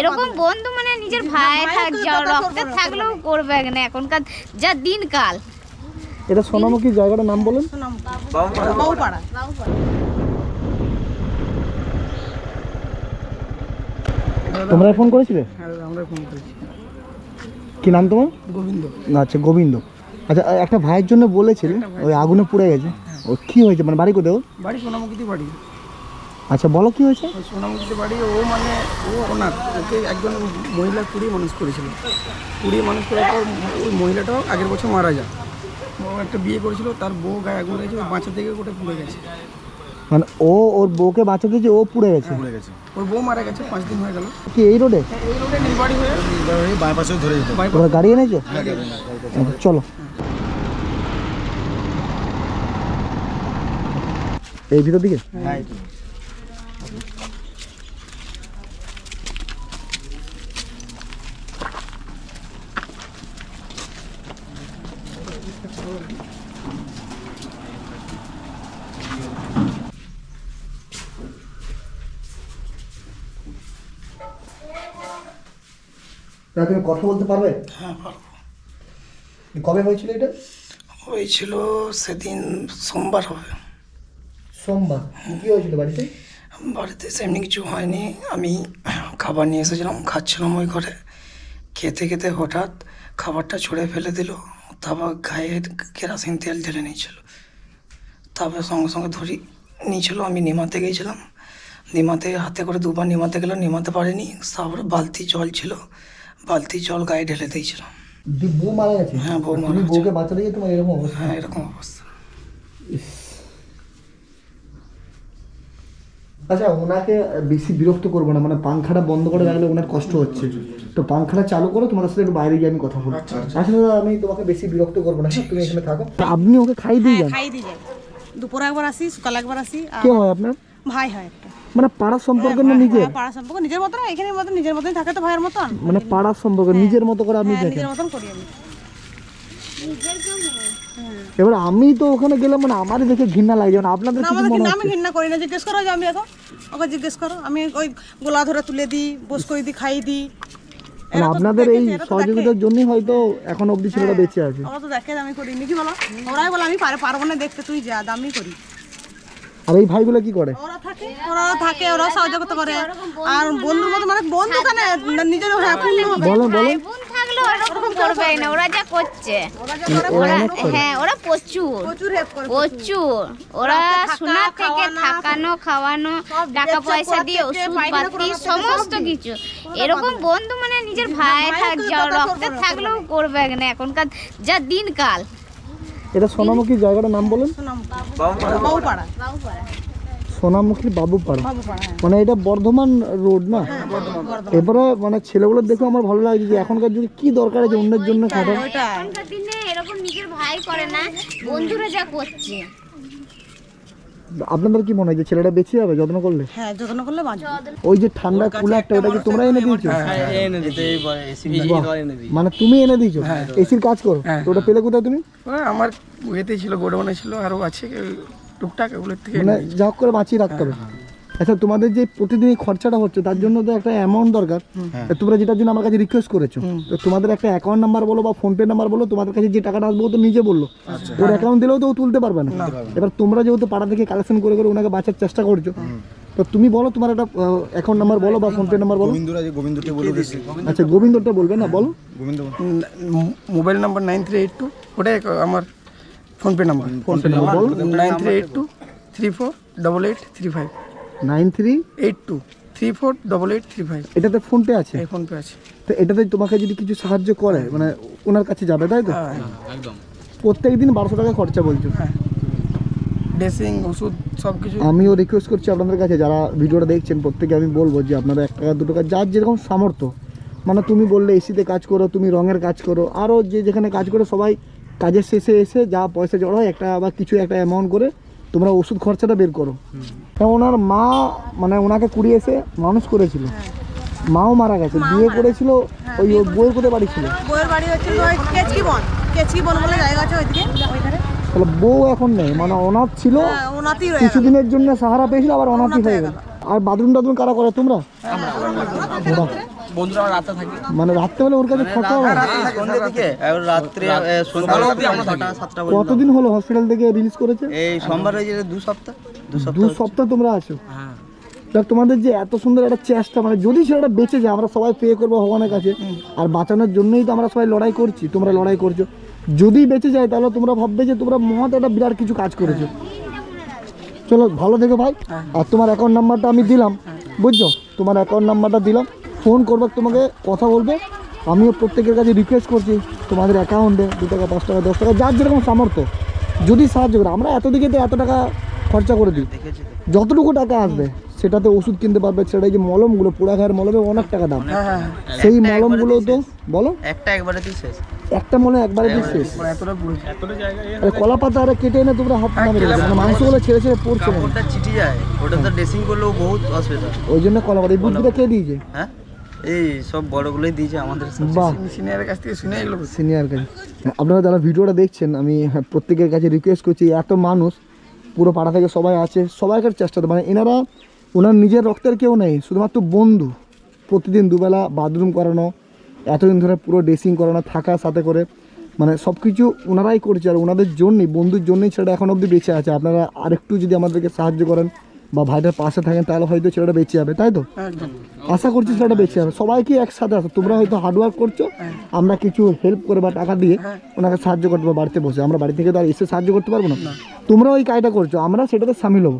এরকম বন্ধু মানে নিজের ভাই থাক যা রক্তে থাকলেও করবে না এখনকার যা দিনকাল। এটা সোনামুখী জায়গাটার নাম বলেন? বাবুপাড়া তোমরা ফোন করেছিলে? হ্যাঁ আমরা ফোন করেছি। কি নাম তোমার? গোবিন্দ। না আচ্ছা গোবিন্দ। আচ্ছা একটা ভাইয়ের জন্য বলেছিলে ওই আগুনে পুড়ে গেছে। ও কি হয়েছে? মানে বাড়ি কোথাও বাড়ি সোনামুখীতে বাড়ি। আচ্ছা বলো কি হয়েছে? সোনামুখীতে বাড়ি ও মানে ও ওনার ওকে একজন মহিলা কুড়িয়ে মানুষ করেছিল। কুড়িয়ে মানুষ করার পর ওই মহিলাটাও আগের বছর মারা যায়। ও একটা বিয়ে করেছিল তার বউ গায়ে আগুন লেগেছে বাঁচা থেকে ওটা পুড়ে গেছে। মানে ও ওর বউকে বাঁচাতে যে ও পুড়ে গেছে? ওর বউ মারা গেছে পাঁচ দিন হয়ে গেল। কি এই রোডে? এই রোডে নীলবাড়ি হয়ে বাইপাসে ধরে যেত তোমরা গাড়ি এনেছো? আচ্ছা, চলো। এই ভিতর দিকে? তা তুমি কথা বলতে পারবে? হ্যাঁ পারব। কবে হয়েছিল এটা? হয়েছিল সেদিন সোমবার হবে। সোমবার। কি হয়েছিল বাড়িতে? বাড়িতে সেমনি কিছু হয়নি। আমি খাবার নিয়ে এসেছিলাম খাচ্ছিলাম ওই ঘরে। খেতে খেতে হঠাৎ খাবারটা ছুঁড়ে ফেলে দিল। তারপর গায়ে কেরাসিন তেল ঢেলে নিয়েছিল। তারপর সঙ্গে সঙ্গে ধরি নিয়েছিল। আমি নিমাতে গিয়েছিলাম। নিমাতে হাতে করে দুবার নিমাতে গেলাম নিমাতে পারিনি। তারপরে বালতি জল ছিল। বালতি জল গায়ে ঢেলে দিয়েছিলাম বউ মারা গেছে? হ্যাঁ, বউ মারা গেছে। বউকে বাঁচাতে গিয়ে তোমার এরকম অবস্থা? হ্যাঁ এরকম অবস্থা। আচ্ছা ওনাকে বেশি বিরক্ত করব না মানে পাংখাটা বন্ধ করে রাখলে ওনার কষ্ট হচ্ছে। তো পাংখাটা চালু করো তোমার সাথে একটু বাইরে গিয়ে আমি কথা বলব। আচ্ছা দাদা, আমি তোমাকে বেশি বিরক্ত করব না হ্যাঁ, তুমি এখানে থাকো। আপনি ওকে খাই দিয়ে যান। খাই দিয়ে দুপুরে একবার আসি সকালে একবার আসি কে হয় আপনার? ভাই হয় একটা। মানে পাড়ার সম্পর্ক না নিজের? হ্যাঁ, পাড়া সম্পর্ক নিজের মতন এখানের মতন নিজের মতনই থাকে তো ভাইয়ের মতন। মানে পাড়ার সম্পর্ক নিজের মতো করে আপনি হ্যাঁ, দেখেন। নিজের মতন করি আমি। এবার আমি তো ওখানে গেলাম মানে আমারই দেখে ঘৃণা লাগে যেমন আপনাদের কিছু মনে আমি ঘৃণা করি না জিজ্ঞেস করো যে আমি এখন। ওকে জিজ্ঞেস করো আমি ওই গোলা ধরে তুলে দিই বস করে দিই খাই দিই। মানে আপনাদের এই সহযোগিতার জন্যই হয়তো এখন অবধি ছেলেটা বেঁচে আছে। ওরা তো দেখে আমি করিনি কি বলো? ওরাই বলে আমি পারব না দেখতে তুই যা দামি করি। আর এই ভাইগুলো কি করে? ওরা থাকে ওরা থাকে ওরা সহযোগিতা করে। আর বন্ধুর মতো মানে বন্ধু কেন নিজের হ্যাঁ বলো বলো ভাই বোন করবে না ওরা যা করছে। ওরা হ্যাঁ ওরা প্রচুর। প্রচুর ওরা সোনা থেকে থাকানো খাওয়ানো টাকা পয়সা দিয়ে ওষুধ পাতি সমস্ত কিছু। এরকম বন্ধু মানে নিজের ভাই থাক রক্তে থাকলেও করবে না। এখনকার যা দিনকাল এটা সোনামুখী জায়গাটার নাম বলেন? সোনামুখী সোনামুখীর বাবুপাড়া হ্যাঁ। মানে এটা বর্ধমান রোড না? এবারে মানে ছেলেগুলো দেখে আমার ভালো লাগছে যে এখনকার যুগে কি দরকার আছে অন্যের জন্য খাটা এখনকার দিনে এরকম নিজের ভাই করে না বন্ধুরা যা করছে। আপনাদের কি মনে হয় যে ছেলেটা বেঁচে যাবে যত্ন করলে? হ্যাঁ যত্ন করলে বাঁচবে। ওই যে ঠান্ডা কুলারটা ওটা কি তোমরা এনে দিয়েছ? মানে তুমি এনে দিয়েছ? এসির কাজ করো। ওটা পেলে কোথায় তুমি? আমার এতেই ছিল গোডাউনে ছিল আরও আছে টুকটাক ওগুলোর থেকে মানে যা হোক করে বাঁচিয়ে রাখতে হবে। আচ্ছা তোমাদের যে প্রতিদিন এই খরচাটা হচ্ছে তার জন্য তো একটা অ্যামাউন্ট দরকার। তা তোমরা যেটার জন্য আমার কাছে রিকোয়েস্ট করেছ তো তোমাদের একটা অ্যাকাউন্ট নাম্বার বলো বা ফোনপে নাম্বার বলো তোমাদের কাছে যে টাকাটা আসবে ও তো নিজে বলল। ওর অ্যাকাউন্ট দিলেও তো ও তুলতে পারবে না। এবার তোমরা যেহেতু পাড়া থেকে কালেকশন করে করে ওনাকে বাঁচার চেষ্টা করছ তো তুমি বলো তোমার একটা অ্যাকাউন্ট নাম্বার বলো বা ফোনপে নাম্বার বলো। গোবিন্দরা যে গোবিন্দকে বলে দিয়েছে। আচ্ছা গোবিন্দটা বলবে না বলো। Gobinda mobile number nine three eight two ওটাই আমার ফোনপে নাম্বার ফোনপে নাম্বার বলো। Nine three eight two three four double eight three five nine three? Eight two. Three four double eight three five এটাতে PhonePe আছে? এই PhonePe আছে। তো এটাতে তোমাকে যদি কিছু সাহায্য করে মানে ওনার কাছে যাবে তাই তো? হ্যাঁ প্রত্যেক দিন বারোশো টাকা খরচা বলছো? ড্রেসিং ওষুধ সব কিছু আমিও রিকোয়েস্ট করছি আপনাদের কাছে যারা ভিডিওটা দেখছেন প্রত্যেকে আমি বলব যে আপনারা এক টাকা দু টাকা যার যেরকম সামর্থ্য। মানে তুমি বললে এসিতে কাজ করো তুমি রঙের কাজ করো আরও যে যেখানে কাজ করো সবাই কাজের শেষে এসে যা পয়সা জড়ো হয় একটা বা কিছু একটা অ্যামাউন্ট করে তোমরা ওষুধ খরচাটা বের করো। ওনার মা মানে ওনাকে কুড়িয়ে এসে মানুষ করেছিল। মাও মারা গেছে বিয়ে করেছিল ওই ওর বইয়ের কোথায় বাড়ি ছিল। বইয়ের বাড়ি হচ্ছে ওই কেচকি বন কেচকি বন বলে জায়গা আছে ওইদিকে ওইখানে। তাহলে বউ এখন নেই মানে অনাথ ছিল। হ্যাঁ, কিছুদিনের জন্য সাহারা পেয়েছিল আবার অনাথই হয়ে গেল। আর বাথরুম টাথরুম কারা করে তোমরা। বন্ধুরা রাতে থাকি। মানে রাত্রে বেলা ওর কাছে সন্ধ্যের দিকে রাত্রে সন্ধ্যা পর্যন্ত কতদিন হলো হসপিটাল থেকে রিলিজ করেছে? এই সোমবার দু সপ্তাহ দু দু সপ্তাহ সপ্তাহ তোমরা আছো? হ্যাঁ। দেখ তোমাদের যে এত সুন্দর একটা চেষ্টা মানে যদি সেটা বেঁচে যায় আমরা সবাই পে করব ভগবানের কাছে। আর বাঁচানোর জন্যই তো আমরা সবাই লড়াই করছি তোমরা লড়াই করছ। যদি বেঁচে যায় তাহলে তোমরা ভাববে যে তোমরা মহৎ একটা বিরাট কিছু কাজ করেছ। চলো ভালো থেকো ভাই। আর তোমার অ্যাকাউন্ট নাম্বারটা আমি দিলাম বুঝছ? তোমার অ্যাকাউন্ট নাম্বারটা দিলাম। ফোন করবে তোমাকে কথা বলবে। আমিও প্রত্যেকের কাছে রিকোয়েস্ট করছি তোমাদের অ্যাকাউন্টে দু টাকা পাঁচ টাকা দশ টাকা যার যেরকম সামর্থ্য। যদি সাহায্য করে আমরা এত দিকে তো এত টাকা খরচা করে দিই। যতটুকু টাকা আসবে সেটাতে ওষুধ কিনতে পারবে সেটাই যে মলমগুলো পোড়া ঘায়ের মলমে অনেক টাকা দাম। সেই মলমগুলো তো বলো। একটা একবারেতেই শেষ। একটা মলে একবারে শেষ। আরে কলা পাতা আরে কেটে এনে তোমরা হাত নামে রেখেছো মানে মাংসগুলো ছেড়ে ছেড়ে পড়ছে না কাপড়টা চিটি যায় ওটা তো ড্রেসিং করলেও বহুত অসুবিধা। ওই জন্য কলা পাতা এই বুদ্ধিটা কে দিয়েছে? হ্যাঁ? এই সব বড়গুলোই দিয়েছে আমাদের সিনিয়রের কাছ থেকে শুনে এগুলো সিনিয়র কাছে আপনারা যারা ভিডিওটা দেখছেন আমি হ্যাঁ, প্রত্যেকের কাছে রিকোয়েস্ট করছি এত মানুষ পুরো পাড়া থেকে সবাই আছে সবাইকার চেষ্টা মানে এনারা ওনার নিজের রক্তের কেউ নেই শুধুমাত্র বন্ধু। প্রতিদিন দুবেলা বাথরুম করানো এতদিন ধরে পুরো ড্রেসিং করানো থাকা সাথে করে মানে সব কিছু ওনারাই করছে আর ওনাদের জন্যই বন্ধুর জন্যই ছেলেটা এখন অবধি বেঁচে আছে। আপনারা আরেকটু যদি আমাদেরকে সাহায্য করেন বা ভাইদের পাশে থাকেন তাহলে হয়তো ছেলেটা বেঁচে যাবে তাই তো? আশা করছি ছেলেটা বেঁচে যাবে। সবাইকে একসাথে আসো তোমরা হয়তো হার্ডওয়ার্ক করছ আমরা কিছু হেল্প করে বা টাকা দিয়ে ওনাকে সাহায্য করতে পারব বাড়িতে বসে। আমরা বাড়ি থেকে তো আর এসে সাহায্য করতে পারব না? তোমরা ওই কাজটা করছ আমরা সেটাতে সামিল হব।